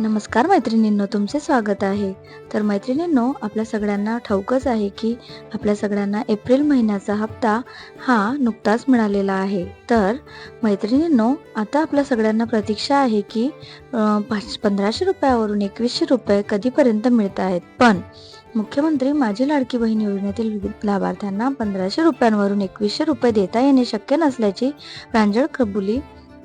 नमस्कार मैत्रिणींनो तुमचे स्वागत आहे. तर मैत्रिणींनो आपल्या सगळ्यांना ठाऊकच आहे की आपल्या सगळ्यांना एप्रिल महिन्याचा हप्ता हा नुकताच मिळालेला आहे. तर मैत्रिणींनो आता आपल्या सगळ्यांना प्रतीक्षा आहे की पाच पंधराशे रुपयावरून एकवीसशे रुपये कधीपर्यंत मिळत आहेत. पण मुख्यमंत्री माझी लाडकी बहीण योजनेतील विविध लाभार्थ्यांना पंधराशे रुपयांवरून एकवीसशे रुपये देता येणे शक्य नसल्याची प्रांजळ कबुली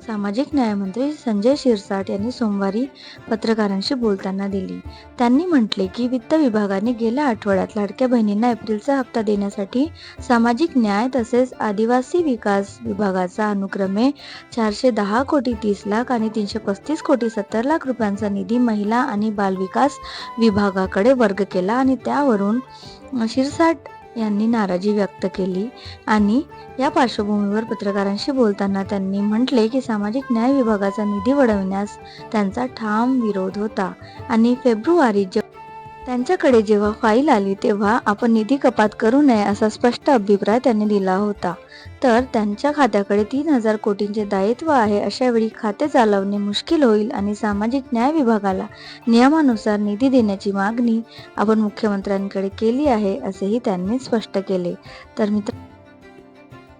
सामाजिक न्यायमंत्री संजय शिरसाट यांनी सोमवारी पत्रकारांशी बोलताना दिली. त्यांनी म्हटले की वित्त विभागाने गेल्या आठवड्यात लाडक्या बहिणींना एप्रिलचा हप्ता देण्यासाठी सामाजिक न्याय तसेच आदिवासी विकास विभागाचा अनुक्रमे चारशे दहा कोटी तीस लाख आणि तीनशे पस्तीस कोटी सत्तर लाख रुपयांचा निधी महिला आणि बालविकास विभागाकडे वर्ग केला आणि त्यावरून शिरसाट यांनी नाराजी व्यक्त केली आणि या पार्श्वभूमीवर पत्रकारांशी बोलताना त्यांनी म्हटले की सामाजिक न्याय विभागाचा निधी वळवण्यास त्यांचा ठाम विरोध होता आणि फेब्रुवारी त्यांच्याकडे जेव्हा फाईल आली तेव्हा आपण निधी कपात करू नये असा स्पष्ट अभिप्राय त्यांनी दिला होता. तर त्यांच्या खात्याकडे तीन हजार कोटींचे दायित्व आहे अशा वेळी खाते चालवणे मुश्किल होईल आणि सामाजिक न्याय विभागाला नियमानुसार निधी देण्याची मागणी आपण मुख्यमंत्र्यांकडे केली आहे असेही त्यांनी स्पष्ट केले. तर मित्र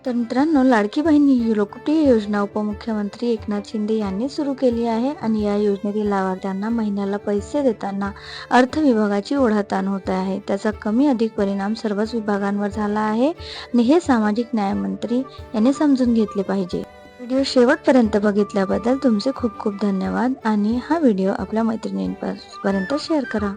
तर मित्रांनो लाडकी बहीण ही लोकप्रिय योजना उपमुख्यमंत्री एकनाथ शिंदे यांनी सुरू केली आहे आणि या योजनेतील लाभार्थ्यांना महिन्याला पैसे देताना अर्थ विभागाची ओढाताण होत आहे. त्याचा कमी अधिक परिणाम सर्वच विभागांवर झाला आहे आणि हे सामाजिक न्यायमंत्री यांनी समजून घेतले पाहिजे. व्हिडिओ शेवटपर्यंत बघितल्याबद्दल तुमचे खूप खूप धन्यवाद आणि हा व्हिडिओ आपल्या मैत्रिणींपर्यंत शेअर करा.